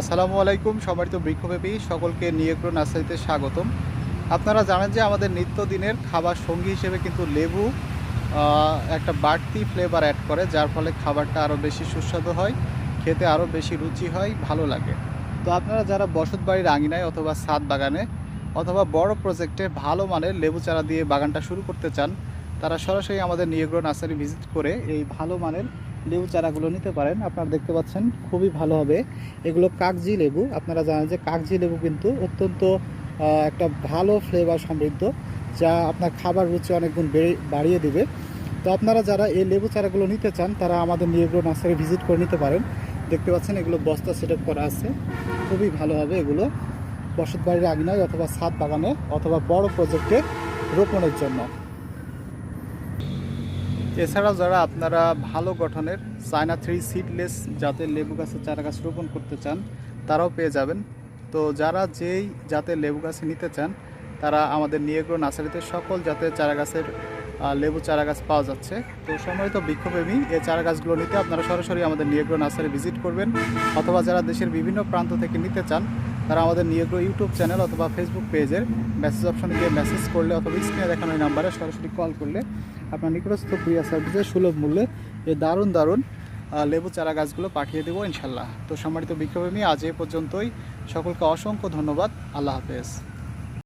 আসসালামু আলাইকুম, সম্মানিত বৃক্ষব্যাপী সকলকে নিয়েগ্রো নার্সারিতে স্বাগতম। আপনারা জানেন যে আমাদের নিত্যদিনের খাবার সঙ্গী হিসেবে কিন্তু লেবু একটা বাড়তি ফ্লেভার অ্যাড করে, যার ফলে খাবারটা আরও বেশি সুস্বাদু হয়, খেতে আরও বেশি রুচি হয়, ভালো লাগে। তো আপনারা যারা বসত বাড়ির আঙিনায় অথবা ছাদ বাগানে অথবা বড় প্রজেক্টে ভালো মানের লেবু চারা দিয়ে বাগানটা শুরু করতে চান, তারা সরাসরি আমাদের নিয়েগ্রো নার্সারি ভিজিট করে এই ভালো মানের লেবু চারাগুলো নিতে পারেন। আপনারা দেখতে পাচ্ছেন, খুবই ভালো হবে। এগুলো কাগজি লেবু। আপনারা জানেন যে কাগজি লেবু কিন্তু অত্যন্ত একটা ভালো ফ্লেভার সমৃদ্ধ, যা আপনার খাবার রুচি অনেক গুণ বেড়ে- বাড়িয়ে দেবে। তো আপনারা যারা এই লেবু চারাগুলো নিতে চান, তারা আমাদের নিয়েগ্রো নার্সারি ভিজিট করে নিতে পারেন। দেখতে পাচ্ছেন, এগুলো বস্তা সেট করা আছে। খুবই ভালো হবে এগুলো। বসত বাড়ির আঙিনায় অথবা ছাদ বাগানে অথবা বড় প্রজেক্টে রোপণের জন্য। এছাড়াও যারা আপনারা ভালো গঠনের চায়না থ্রি সিডলেস জাতের লেবু গাছের চারা গাছ রোপণ করতে চান, তারাও পেয়ে যাবেন। তো যারা যেই জাতের লেবু গাছ নিতে চান, তারা আমাদের নিয়েগ্রো নার্সারিতে সকল জাতের চারা গাছের লেবু চারা গাছ পাওয়া যাচ্ছে। তো সম্মানিত বৃক্ষপ্রেমী এই চারা গাছগুলো নিতে আপনারা সরাসরি আমাদের নিয়েগ্রো নার্সারি ভিজিট করবেন, অথবা যারা দেশের বিভিন্ন প্রান্ত থেকে নিতে চান তারা আমাদের নিয়োগ ইউটিউব চ্যানেল অথবা ফেসবুক পেজের মেসেজ অপশন গিয়ে মেসেজ করলে অথবা স্ক্রিনে দেখানো এই নাম্বারে সরাসরি কল করলে আপনার নিকটস্থ কুরিয়ার সার্ভিসে সুলভ মূল্যে এই দারুণ দারুণ লেবু চারা গাছগুলো পাঠিয়ে দেবো ইনশাল্লাহ। তো সম্মানিত বিক্রমী, আজ এ পর্যন্তই। সকলকে অসংখ্য ধন্যবাদ। আল্লাহ হাফেজ।